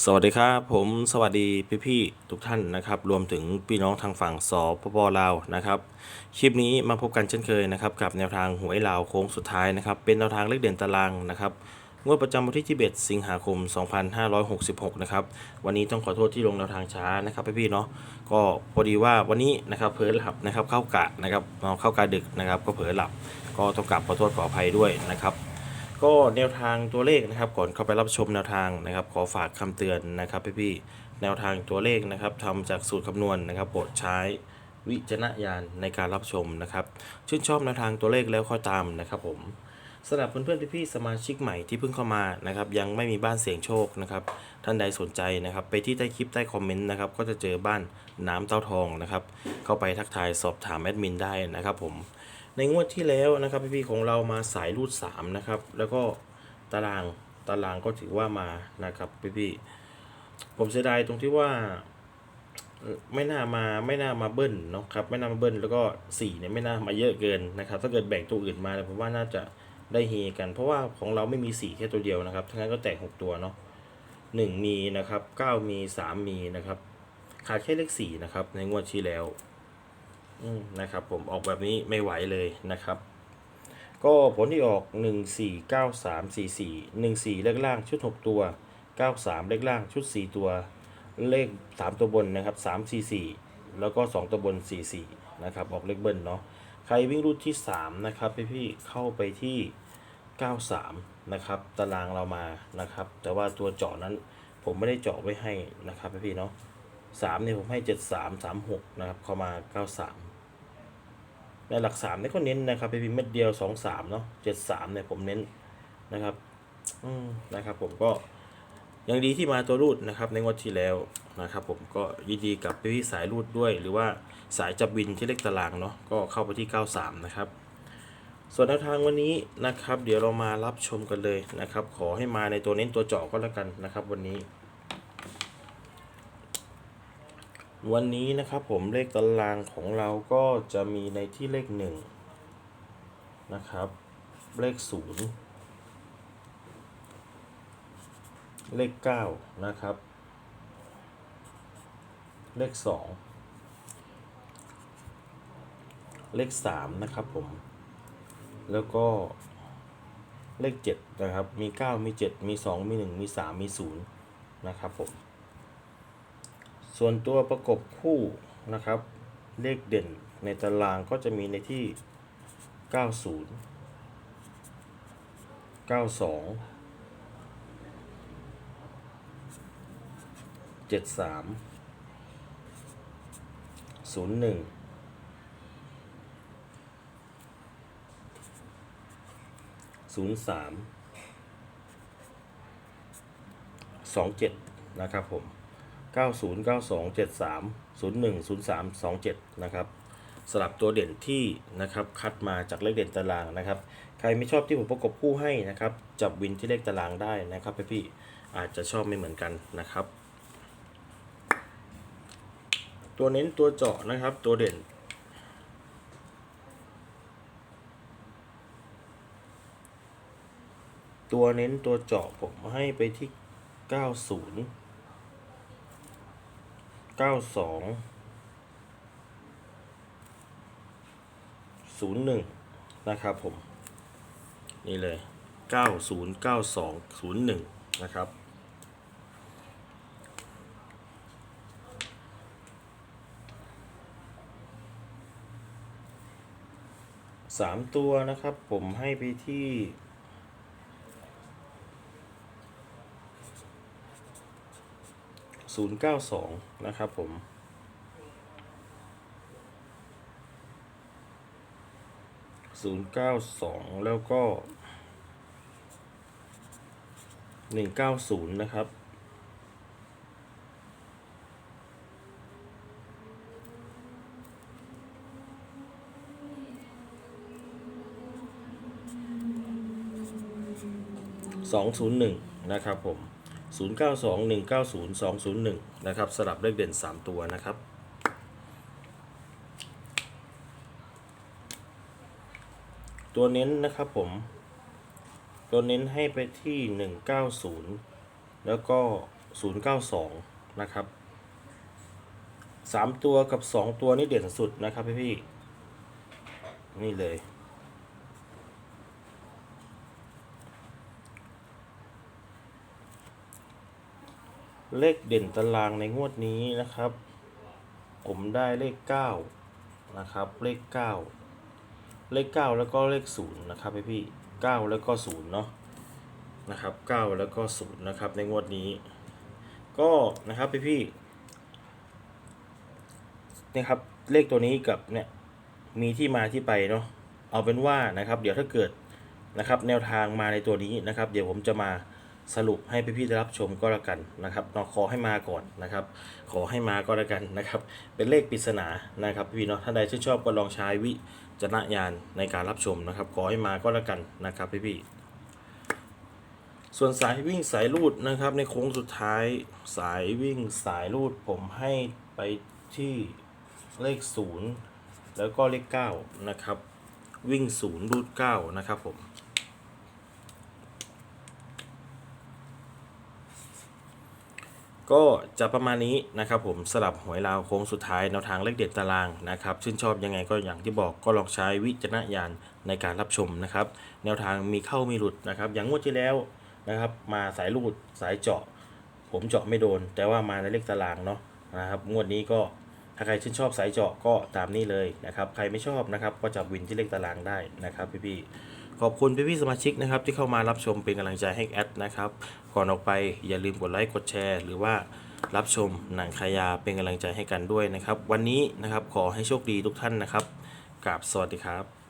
สวัสดีครับผมสวัสดีพี่ๆทุกท่านนะครับ รวมถึงพี่น้องทางฝั่งสปปลาวนะครับคลิปนี้มาพบกันเช่นเคยนะครับกับแนวทางหวยลาวโค้งสุดท้ายนะครับ เป็นแนวทางเลขเด่นตารางนะครับงวดประจำวันที่21สิงหาคม 2566 นะครับ วันนี้ต้องขอโทษที่ลงแนวทางช้านะครับพี่ๆเนาะก็พอดีว่าวันนี้นะครับเผลอหลับนะครับเข้ากะนะครับนอนเข้ากะดึกนะครับ ก็เผลอหลับ ก็ต้องกลับขอโทษขออภัยด้วยนะครับ ก็แนวทางตัวเลขนะครับ ก่อนเข้าไปรับชมแนวทางนะครับ ขอฝากคำเตือนนะครับพี่ๆแนวทางตัวเลขนะครับทำจากสูตรคำนวณนะครับโปรดใช้วิจารณญาณในการรับชมนะครับ ชื่นชอบแนวทางตัวเลขแล้วค่อยตามนะครับผมสำหรับเพื่อนๆพี่ๆสมาชิกใหม่ที่เพิ่งเข้ามานะครับยังไม่มีบ้านเสียงโชคนะครับท่านใดสนใจนะครับ ไปที่ใต้คลิปใต้คอมเมนต์นะครับก็จะเจอบ้านน้ำเต้าทองนะครับเข้าไปทักทายสอบถามแอดมินได้นะครับผม ในงวดที่แล้วนะครับพี่ๆของเรามาสายรูด3นะครับแล้วก็ตารางตารางก็ถือว่ามานะครับพี่ๆผมเสียดายตรงที่ว่าไม่น่ามาไม่น่ามาเบิ้ลเนาะครับไม่น่ามาเบิ้ลแล้วก็4เนี่ยไม่น่ามาเยอะเกินนะครับ ถ้าเกิดแบ่งตัวอื่นมาเนี่ยผมว่าน่าจะได้เฮกัน เพราะว่าของเราไม่มี 4 แค่ตัวเดียวนะครับทั้งนั้นก็แตก 6 ตัวเนาะ1มีนะครับ 9 มี 3 มีนะครับขาดแค่เลข4นะครับในงวดที่แล้ว นะครับผมออกแบบนี้ไม่ไหวเลยนะครับ ก็ผลที่ออก 1 4 9 3 4 4 1 4 เลขล่างชุด 6 ตัว 9 3 เลขล่างชุด 4 ตัว เลข 3 ตัวบนนะครับ 3 4 4 แล้วก็ 2 ตัวบน 4 4 นะครับ ออกเลขเบิ้ลเนาะใครวิ่งรูดที่ 3 นะครับพี่พี่เข้าไปที่ 93 นะครับ ตารางเรามานะครับ แต่ว่าตัวเจาะนั้นผมไม่ได้เจาะไว้ให้นะครับพี่พี่เนาะ3เนี่ยผมให้73 36นะครับเข้ามา93 ในหลัก3เนี่ก็เน้นนะครับพี่พี่เม็ดเดียว2 3เนาะ73เนี่ยผมเน้นนะครับอืมนะครับ ผมก็ยังดีที่มาตัวรูดนะครับ ในงวดที่แล้วนะครับ ผมก็ยินดีกับพี่สายรูดด้วย หรือว่าสายจับวินที่เลขตารางเนาะก็เข้าไปที่ 93 นะครับ ส่วนแนวทางวันนี้นะครับ เดี๋ยวเรามารับชมกันเลยนะครับ ขอให้มาในตัวเน้นตัวเจาะก็แล้วกันนะครับ วันนี้ วันนี้นะครับผมเลขตารางของเราก็จะมีในที่เลขหนึ่งนะครับ เลขศูนย์เลขเก้านะครับ เลขสองเลขสามนะครับผม แล้วก็เลขเจ็ดนะครับ มีเก้ามีเจ็ดมีสองมีหนึ่งมีสามมีศูนย์นะครับผม ส่วนตัวประกบคู่นะครับ เลขเด่นในตารางก็จะมีในที่ 90 92 73 01 03 27 นะครับผม 90 92 73 01 03 27 นะครับสลับตัวเด่นที่นะครับคัดมาจากเลขเด่นตารางนะครับ ใครไม่ชอบที่ผมประกบคู่ให้นะครับจับวินที่เลขตารางได้นะครับพี่ๆอาจจะชอบไม่เหมือนกันนะครับ ตัวเน้นตัวเจาะนะครับตัวเด่นตัวเน้นตัวเจาะผมให้ไปที่ 90 เก้าสองศูนย์หนึ่งนะครับผม นี่เลยเก้าศูนย์เก้าสองศูนย์หนึ่งนะครับสามตัวนะครับผมให้ไปที่ ศูนย์เก้าสองนะครับผมศูนย์เก้าสองแล้วก็หนึ่งเก้าศูนย์นะครับสองศูนย์หนึ่งนะครับผม 0 9 2 1 9 0 2 0 1 นะครับสลับเลขเด่น 3 ตัวนะครับ ตัวเน้นนะครับผม ตัวเน้นให้ไปที่ 190 แล้วก็ศูนย์เก้าสองนะครับสามตัวกับสองตัวนี่เด่นสุดนะครับพี่พี่นี่เลย เลขเด่นตารางในงวดนี้นะครับ ผมได้เลขเก้านะครับ เลขเก้าเลขเก้าแล้วก็เลขศูนย์นะครับพี่พี่เก้าแล้วก็ศูนย์เนาะนะครับเก้าแล้วก็ศูนย์นะครับในงวดนี้ ก็นะครับพี่พี่นี่ยครับเลขตัวนี้กับเนี่ยมีที่มาที่ไปเนาะเอาเป็นว่านะครับ เดี๋ยวถ้าเกิดนะครับ แนวทางมาในตัวนี้นะครับ เดี๋ยวผมจะมา สรุปให้พี่ๆได้รับชมก็แล้วกันนะครับเนาะขอให้มาก่อนนะครับ ขอให้มาก็แล้วกันนะครับ เป็นเลขปริศนานะครับพี่เนาะท่านใดที่นชอบก็ลองใช้วิจารณญาณในการรับชมนะครับ ขอให้มาก็แล้วกันนะครับพี่ๆส่วนสายวิ่งสายลูดนะครับ ในโค้งสุดท้ายสายวิ่งสายลูดผมให้ไปที่เลขศูนย์แล้วก็เลขเก้านะครับวิ่งศูนย์รูดเก้านะครับผม ก็จะประมาณนี้นะครับผมสลับหวยลาวโค้งสุดท้ายแนวทางเลขเด็ดตารางนะครับชื่นชอบยังไงก็อย่างที่บอกก็ลองใช้วิจารณญาณในการรับชมนะครับ แนวทางมีเข้ามีหลุดนะครับ อย่างงวดที่แล้วนะครับ มาสายลูดสายเจาะ ผมเจาะไม่โดน แต่ว่ามาในเลขตารางเนาะนะครับงวดนี้ก็ถ้าใครชื่นชอบสายเจาะก็ตามนี้เลยนะครับ ใครไม่ชอบนะครับ ก็จับวินที่เลขตารางได้นะครับพี่ๆ ขอบคุณพี่ๆสมาชิกนะครับที่เข้ามารับชมเป็นกำลังใจให้แอดนะครับ ก่อนออกไปอย่าลืมกดไลค์กดแชร์ หรือว่ารับชมหนังขายาเป็นกำลังใจให้กันด้วยนะครับ วันนี้นะครับขอให้โชคดีทุกท่านนะครับกราบสวัสดีครับ